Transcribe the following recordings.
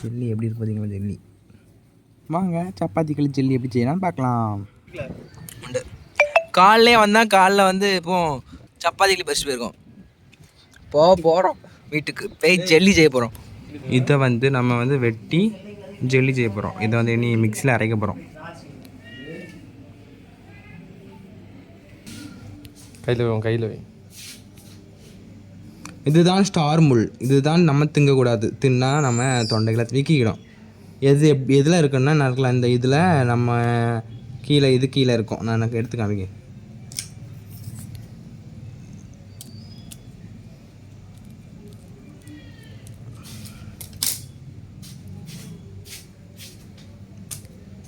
Jelly எப்படி இருக்கு பார்த்தீங்களா ஜெல்லி? வாங்க சப்பாத்திகள் ஜெல்லி எப்படி செய்யலாம்னு பார்க்கலாம் காலைலே வந்தால் காலைல வந்து இப்போ சப்பாத்திகள் பறிச்சு போயிருக்கோம். போக போகிறோம் வீட்டுக்கு. போய் ஜெல்லி செய்ய போகிறோம் இதை வந்து நம்ம வந்து வெட்டி ஜெல்லி செய்ய போகிறோம் இதை வந்து இனி மிக்ஸியில் அரைக்க போகிறோம் கையில் வை கையில் வை. இதுதான் ஸ்டார் முள். இதுதான் நம்ம திங்கக்கூடாது. தின்னா நம்ம தொண்டைகளை வீக்கிக்கிடும். எது எப் எதில் இருக்குன்னா நடக்கலாம் இந்த இதில் நம்ம கீழே இது கீழே இருக்கும். நான் எனக்கு எடுத்து காமிக்க.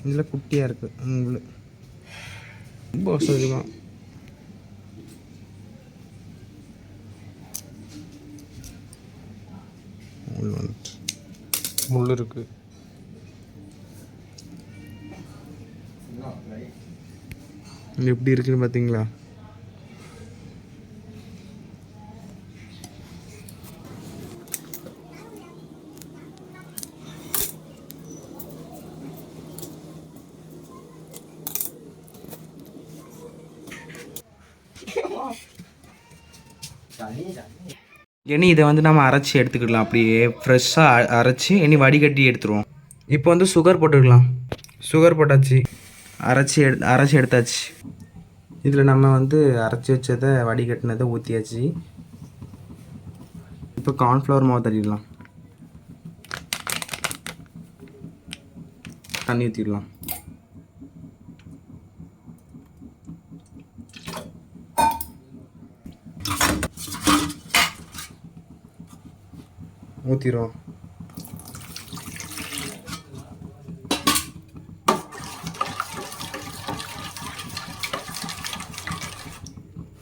இதில் குட்டியாக இருக்குது உங்களுக்கு ரொம்ப வசதிமாக முள் வந்துட்டு முள் இருக்குது இது எப்படி இருக்குன்னு பார்த்தீங்களா இனி இதை வந்து நம்ம அரைச்சி எடுத்துக்கிடலாம். அப்படியே ஃப்ரெஷ்ஷாக அரைச்சி இனி வடிகட்டி எடுத்துருவோம். இப்போ வந்து சுகர் போட்டுக்கலாம். சுகர் போட்டாச்சு. அரைச்சி எடு அரைச்சி எடுத்தாச்சு. இதில் நம்ம வந்து அரைச்சி வச்சதை வடிகட்டினதை ஊற்றியாச்சு இப்போ கார்ன்ஃப்ளவர் மாவு தட்டிடலாம். தண்ணி ஊற்றிடலாம் ஊற்றிடுவோம்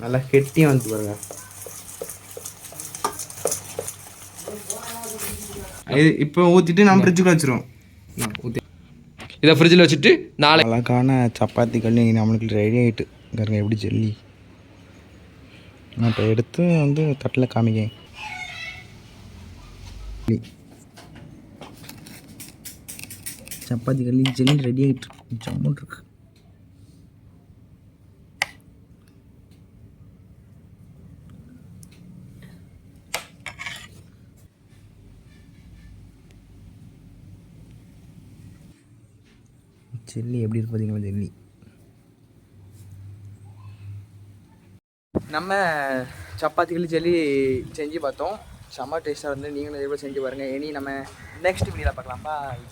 நல்லா கெட்டியாக வந்து பாருங்க. இது இப்போ ஊற்றிட்டு நம்ம ஃப்ரிட்ஜுக்குள்ள வச்சிருவோம். ஊற்றி இதை ஃப்ரிட்ஜில் வச்சுட்டு நாளை அழகான சப்பாத்தி கல்லி நம்மளுக்கு ரெடி ஆகிட்டு பாருங்க எப்படி ஜெல்லி. நான் இப்போ எடுத்து வந்து தட்டில் காமிக்க சப்பாத்தி கல்லி ஜெல்லி ரெடி ஆகிட்டு இருக்கு. ஜம்முன் இருக்கு. ஜெல்லி எப்படி இருக்கு பார்த்தீங்களா ஜெல்லி? நம்ம சப்பாத்திகள் ஜெல்லி செஞ்சு பார்த்தோம். செம்ம டேஸ்ட்டாக இருந்து நீங்களும் எவ்வளோ செஞ்சு பாருங்கள் இனி நம்ம நெக்ஸ்ட் வீடியோவில் பார்க்கலாம். பாய்